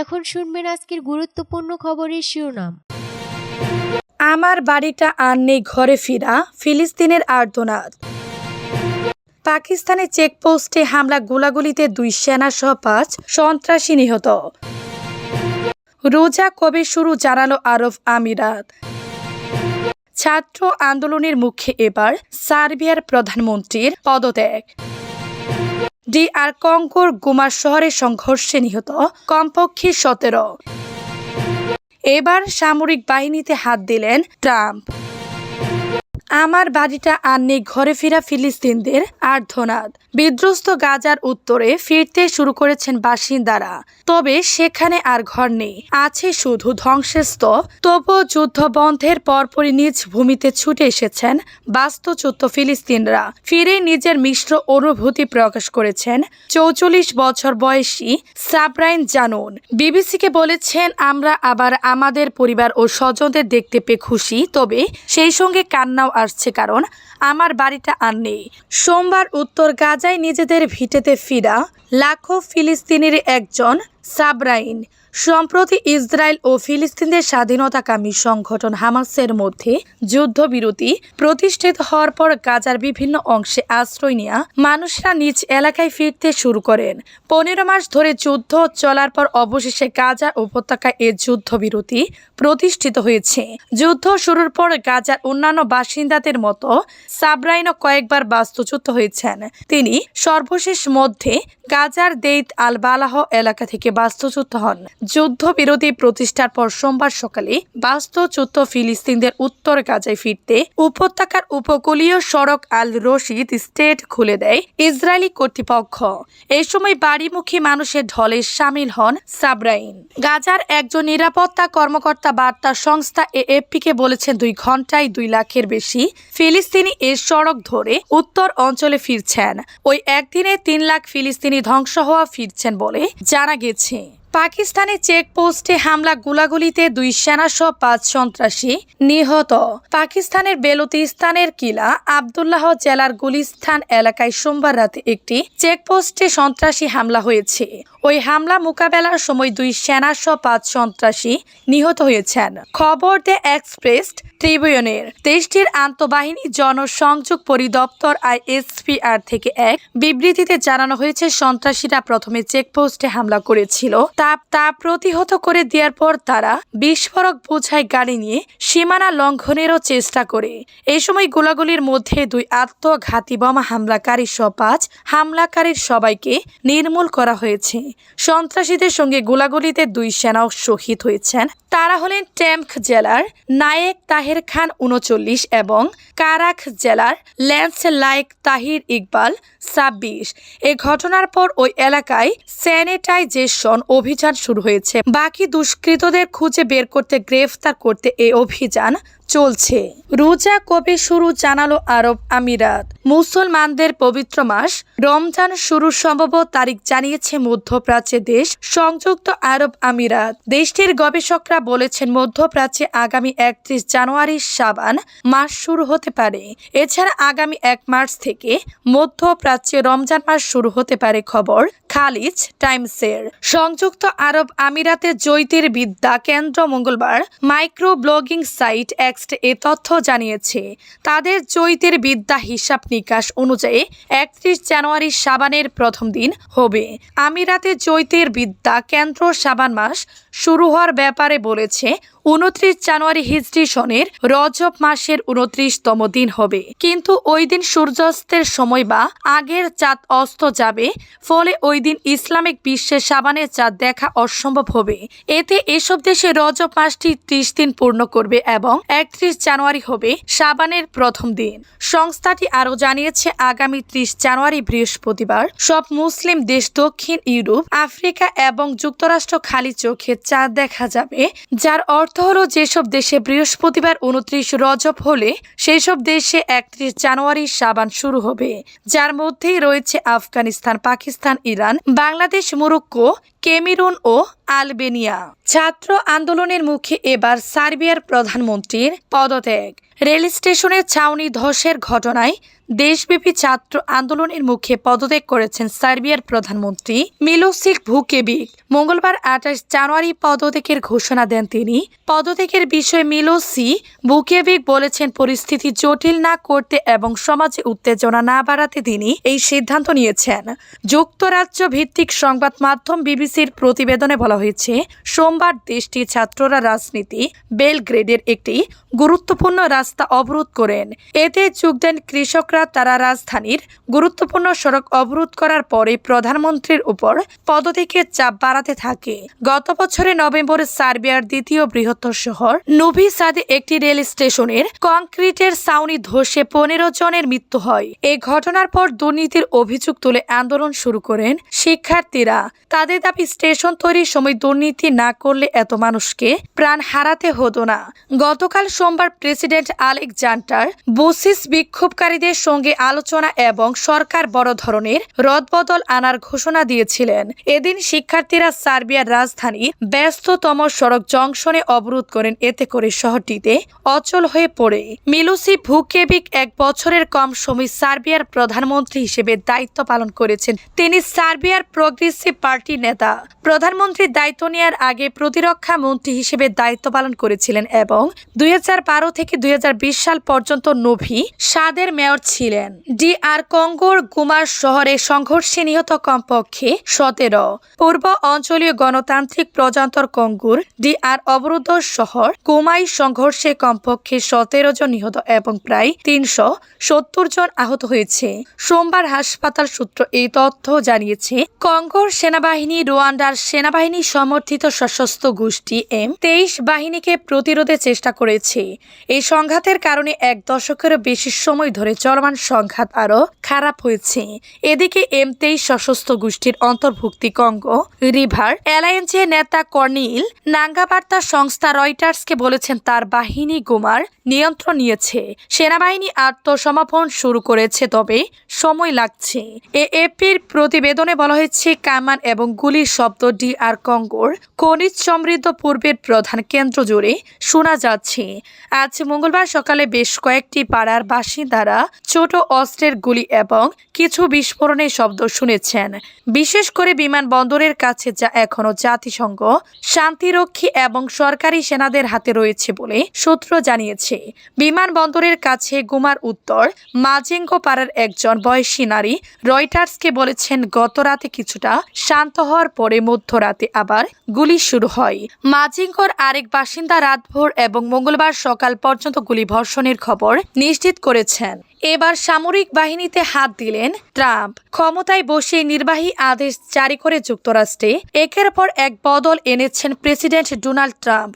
এখন শুনবেন আজকের গুরুত্বপূর্ণ খবরের শিরোনাম। আমার বাড়িটা আর নেই ঘরে ফিরা, ফিলিস্তিনের আর্তনাদ। পাকিস্তানের চেকপোস্টে হামলা, গোলাগুলিতে দুই সেনা সহ পাঁচ সন্ত্রাসী নিহত। রোজা কবে শুরু জানালো আরব আমিরাত। ছাত্র আন্দোলনের মুখে এবার সার্বিয়ার প্রধানমন্ত্রীর পদত্যাগ। ডি আর কঙ্কর গুমার শহরে সংঘর্ষে নিহত কমপক্ষে সতেরো। এবার সামরিক বাহিনীতে হাত দিলেন ট্রাম্প। আমার বাড়িটা আর নেই ঘরে ফেরা ফিলিস্তিনদের আর্ধনাদ। বিধ্বস্ত গাজার উত্তরে ফিরতে শুরু করেছেন বাসিন্দারা। তবে সেখানে আর ঘর নেই। আছে শুধু ধ্বংসস্তূপ। তবুও যুদ্ধ বন্ধের পরপরই নিজ ভূমিতে ছুটে এসেছেন বাস্তুচ্যুত ফিলিস্তিনরা। ফিরে নিজের মিশ্র অনুভূতি প্রকাশ করেছেন চৌচল্লিশ বছর বয়সী সাবরাইন জানুন। বিবিসিকে বলেছেন, আমরা আবার আমাদের পরিবার ও স্বজনদের দেখতে পেয়ে খুশি। তবে সেই সঙ্গে কান্নাও আসছে কারণ আমার বাড়িটা আর নেই। সোমবার উত্তর গাজায় নিজেদের ভিটেতে ফিরা লাখো ফিলিস্তিনির একজন সাবরাইন। সম্প্রতি ইসরায়েল ও ফিলিস্তিনদের স্বাধীনতাকামী সংগঠন হামাসের মধ্যে যুদ্ধবিরতি প্রতিষ্ঠিত হওয়ার পর গাজার বিভিন্ন অংশে আশ্রয় নেওয়া মানুষরা নিজ এলাকায় ফিরতে শুরু করেন। পনেরো মাস ধরে যুদ্ধ চলার পর অবশেষে গাজা উপত্যকায় এ যুদ্ধবিরতি প্রতিষ্ঠিত হয়েছে। যুদ্ধ শুরুর পর গাজার অন্যান্য বাসিন্দাদের মতো সাবরাইনও কয়েকবার বাস্তুচ্যুত হয়েছেন। তিনি সর্বশেষ মধ্যে গাজার দেইত আল বালাহ এলাকা থেকে বাস্তুচ্যুত হন। যুদ্ধবিরতি প্রতিষ্ঠার পর সোমবার সকালে বাস্তুচ্যুত ফিলিস্তিনদের উত্তর গাজায় ফিরতে উপত্যকার উপকূলীয় সড়ক আল রশিদ স্টেট খুলে দেয় ইসরায়েলি কর্তৃপক্ষ। এই সময় বাড়িমুখী মানুষের ঢলে সামিল হন সাবরাইন। গাজার একজন নিরাপত্তা কর্মকর্তা বার্তা সংস্থা এএফপিকে বলেছেন, দুই ঘন্টায় দুই লাখের বেশি ফিলিস্তিনি এ সড়ক ধরে উত্তর অঞ্চলে ফিরছেন। ওই একদিনে তিন লাখ ফিলিস্তিনি ধ্বংস হওয়া ফিরছেন বলে জানা গেছে। পাকিস্তানের চেকপোস্টে হামলা গুলাগুলিতে দুই সেনাসহ পাঁচ সন্ত্রাসী নিহত। পাকিস্তানের বেলুতিস্তানের কিলা আবদুল্লাহ জেলার গুলিস্থান এলাকায় সোমবার রাতে একটি চেকপোস্টে সন্ত্রাসী হামলা হয়েছে। ওই হামলা মোকাবেলার সময় দুই সেনাসহ পাঁচ সন্ত্রাসী নিহত হয়েছেন। খবর দে এক্সপ্রেস ট্রিবিউনের। দেশটির আন্তঃবাহিনী জনসংযোগ পরিদপ্তর আইএসপিআর থেকে এক বিবৃতিতে জানানো হয়েছে, সন্ত্রাসীরা প্রথমে চেকপোস্টে হামলা করেছিল। তা তা প্রতিহত করে দেওয়ার পর তারা বিস্ফোরক বোঝাই গাড়ি নিয়ে সীমানা লঙ্ঘনেরও চেষ্টা করে। এই সময় গোলাগুলির মধ্যে দুই আত্মঘাতী বোমা হামলাকারী সহ পাঁচ হামলাকারীর সবাইকে নির্মূল করা হয়েছে। সন্ত্রাসীদের সঙ্গে গোলাগুলিতে দুই সেনাও শহীদ হয়েছেন। তারা হলেন টেম্প জেলার নায়েক তাহের খান উনচল্লিশ এবং কারাখ জেলার ল্যান্স লাইক তাহির ইকবাল ছাব্বিশ। এ ঘটনার পর ওই এলাকায় স্যানিটাইজেশন অভিযান শুরু হয়েছে। বাকি দুষ্কৃতদের খুঁজে বের করতে, গ্রেফতার করতে এই অভিযান চলছে। রোজা কবে শুরু জানালো আরব আমিরাত। মুসলমানদের পবিত্র মাস, রমজান শুরুর সম্ভব তারিখ জানিয়েছে মধ্যপ্রাচ্যের দেশ সংযুক্ত আরব আমিরাত। দেশটির গবেষকরা বলেছেন, মধ্যপ্রাচ্যে আগামী একত্রিশ জানুয়ারি সাবান মাস শুরু হতে পারে। এছাড়া আগামী এক মার্চ থেকে মধ্যপ্রাচ্যে রমজান মাস শুরু হতে পারে খবর খালিজ টাইমসের। সংযুক্ত আরব আমিরাতের জ্যোতির্বিদ্যা কেন্দ্র মঙ্গলবার মাইক্রো ব্লগিং সাইট এক্সট এ তথ্য জানিয়েছে। তাদের জ্যোতির্বিদ্যা হিসাব নিকাশ অনুযায়ী একত্রিশ জানুয়ারি সাবানের প্রথম দিন হবে। আমিরাতে জ্যোতির্বিদ্যা কেন্দ্র সাবান মাস শুরু হওয়ার ব্যাপারে বলেছে, উনত্রিশ জানুয়ারি হিজরি সনের রজব মাসের উনত্রিশতম দিন হবে। কিন্তু ওই দিন সূর্যাস্তের সময় বা আগের চাঁদ অস্ত যাবে, ফলে ওই দিন ইসলামিক বিশ্বে সাবানের চাঁদ দেখা অসম্ভব হবে। এতে এসব দেশে রজব মাসটি ত্রিশ দিন পূর্ণ করবে এবং একত্রিশ জানুয়ারি হবে সাবানের প্রথম দিন। সংস্থাটি আরও জানিয়েছে, আগামী ত্রিশ জানুয়ারি বৃহস্পতিবার সব মুসলিম দেশ দক্ষিণ ইউরোপ, আফ্রিকা এবং যুক্তরাষ্ট্র খালি চোখে চাঁদ দেখা যাবে, যার অর্থ হলো যেসব দেশে বৃহস্পতিবার উনত্রিশ রজব হলে সেই সব দেশে একত্রিশ জানুয়ারি সাবান শুরু হবে। যার মধ্যেই রয়েছে Afghanistan, Pakistan, Iran, Bangladesh, Morocco Cameroon ও আলবেনিয়া। ছাত্র আন্দোলনের মুখে এবার সার্বিয়ার প্রধানমন্ত্রীর পদত্যাগ। রেল স্টেশনের ছাউনি ধসের ঘটনায় দেশব্যাপী ছাত্র আন্দোলনের মুখে পদত্যাগ করেছেন সার্বিয়ার প্রধানমন্ত্রী মিলোসিক ভুকেবিক। মঙ্গলবার আঠাশ জানুয়ারি পদত্যাগের ঘোষণা দেন তিনি। পদত্যাগের বিষয়ে মিলোসি বুকেবিক বলেছেন পরিস্থিতি জটিল না করতে এবং সমাজে উত্তেজনা না বাড়াতে তিনি এই সিদ্ধান্ত নিয়েছেন। যুক্তরাজ্য ভিত্তিক সংবাদ মাধ্যম বিবিসির প্রতিবেদনে বলা হয়েছে, সোমবার দেশটির ছাত্ররা রাজনীতি বেলগ্রেডের একটি গুরুত্বপূর্ণ রাস্তা অবরোধ করেন। এতে যোগ দেন কৃষকরা তারা রাজধানীর গুরুত্বপূর্ণ সড়ক অবরোধ করার পরে প্রধানমন্ত্রীর উপর পদত্যাগের চাপ বাড়াতে থাকে। গত বছরের নভেম্বরে সার্বিয়ার দ্বিতীয় বৃহত্তর শহর নুভি সাদে একটি রেল স্টেশনের কংক্রিটের ছাউনি ধসে পনেরো জনের মৃত্যু হয়। এই ঘটনার পর দুর্নীতির অভিযোগ তুলে আন্দোলন শুরু করেন শিক্ষার্থীরা। তাদের দাবি, স্টেশন তৈরির সময় দুর্নীতি না করলে এত মানুষকে প্রাণ হারাতে হতো না। গতকাল সোমবার প্রেসিডেন্ট আলেকজান্ডার বুসিস বিক্ষোভকারীদের সঙ্গে আলোচনা এবং সরকার বড় ধরনের রদবদল আনার ঘোষণা দিয়েছিলেন। এদিন শিক্ষার্থীরা সার্বিয়ার রাজধানী ব্যস্ততম সড়ক জংশনে অবরোধ করেন। এতে করে শহরটিতে অচল হয়ে পড়ে। মিলুসি ভুকেবিক এক বছরের কম সময় সার্বিয়ার প্রধানমন্ত্রী হিসেবে দায়িত্ব পালন করেছেন। তিনি সার্বিয়ার প্রগ্রেসিভ পার্টির নেতা। প্রধানমন্ত্রীর দায়িত্ব নেওয়ার আগে প্রতিরক্ষা মন্ত্রী হিসেবে দায়িত্ব পালন করেছিলেন এবং দুই হাজার বারো থেকে দুই হাজার বিশ সাল পর্যন্ত নভি সাদের মেয়র ছিলেন। ডি আর কঙ্গোর গুমার শহরে সংঘর্ষে নিহত কমপক্ষে সতেরো। পূর্ব অঞ্চলীয় গণতান্ত্রিক প্রজান্তর কঙ্গুর ডি আর অবরুদ্ধ শহর কুমাই সংঘর্ষে কমপক্ষে সতেরো জন নিহত এবং প্রায় তিনশো সত্তর জন আহত হয়েছে। সোমবার হাসপাতাল সূত্র এই তথ্য জানিয়েছে, কঙ্গোর সেনাবাহিনী রুয়ান্ডার সেনাবাহিনী সমর্থিত সশস্ত্র গোষ্ঠী এম তেইশ বাহিনীকে প্রতিরোধের চেষ্টা করেছে। এই সংঘাতের কারণে এক দশকেরও বেশি সময় ধরে চলমান সংঘাত আরও খারাপ হয়েছে। এদিকে এম তেইশ সশস্ত্র গোষ্ঠীর অন্তর্ভুক্তি কঙ্গো রিভার অ্যালায়েন্সের নেতা কর্নিল নাঙ্গাবার্তা সংস্থা রয়টার্সকে বলেছেন তার বাহিনী গোমার নিয়ন্ত্রণ নিয়েছে। সেনাবাহিনী আত্মসমর্পণ শুরু করেছে, তবে সময় লাগছে। এএপির প্রতিবেদনে বলা হয়েছে, কামান এবং গুলির শব্দ ডি আর কঙ্গোর খনিজ সমৃদ্ধ পূর্বের প্রধান কেন্দ্র জুড়ে শোনা যাচ্ছে। আজ মঙ্গলবার সকালে বেশ কয়েকটি পাড়ার বাসিন্দারা ছোট অস্ত্রের গুলি এবং কিছু বিস্ফোরণের শব্দ শুনেছেন। বিশেষ করে বিমানবন্দরের কাছে যা এখনও জাতিসংঘ, শান্তিরক্ষী এবং সরকারি সেনাদের হাতে রয়েছে বলে সূত্র জানিয়েছে। বিমানবন্দরের কাছে গুমার উত্তর মাজেঙ্গো পাড়ার একজন বয়সী নারী রয়টার্সকে বলেছেন গত রাতে কিছুটা শান্ত হওয়ার পরে মধ্যরাতে আবার গুলি শুরু হয়। মাজিঙ্গোর আরেক বাসিন্দা রাতভোর এবং মঙ্গলবার সকাল পর্যন্ত গুলি বর্ষণের খবর নিশ্চিত করেছেন। এবার সামরিক বাহিনীতে হাত দিলেন ট্রাম্প। ক্ষমতায় বসে নির্বাহী আদেশ জারি করে যুক্তরাষ্ট্রে। একের পর এক বদল এনেছেন প্রেসিডেন্ট ডোনাল্ড ট্রাম্প।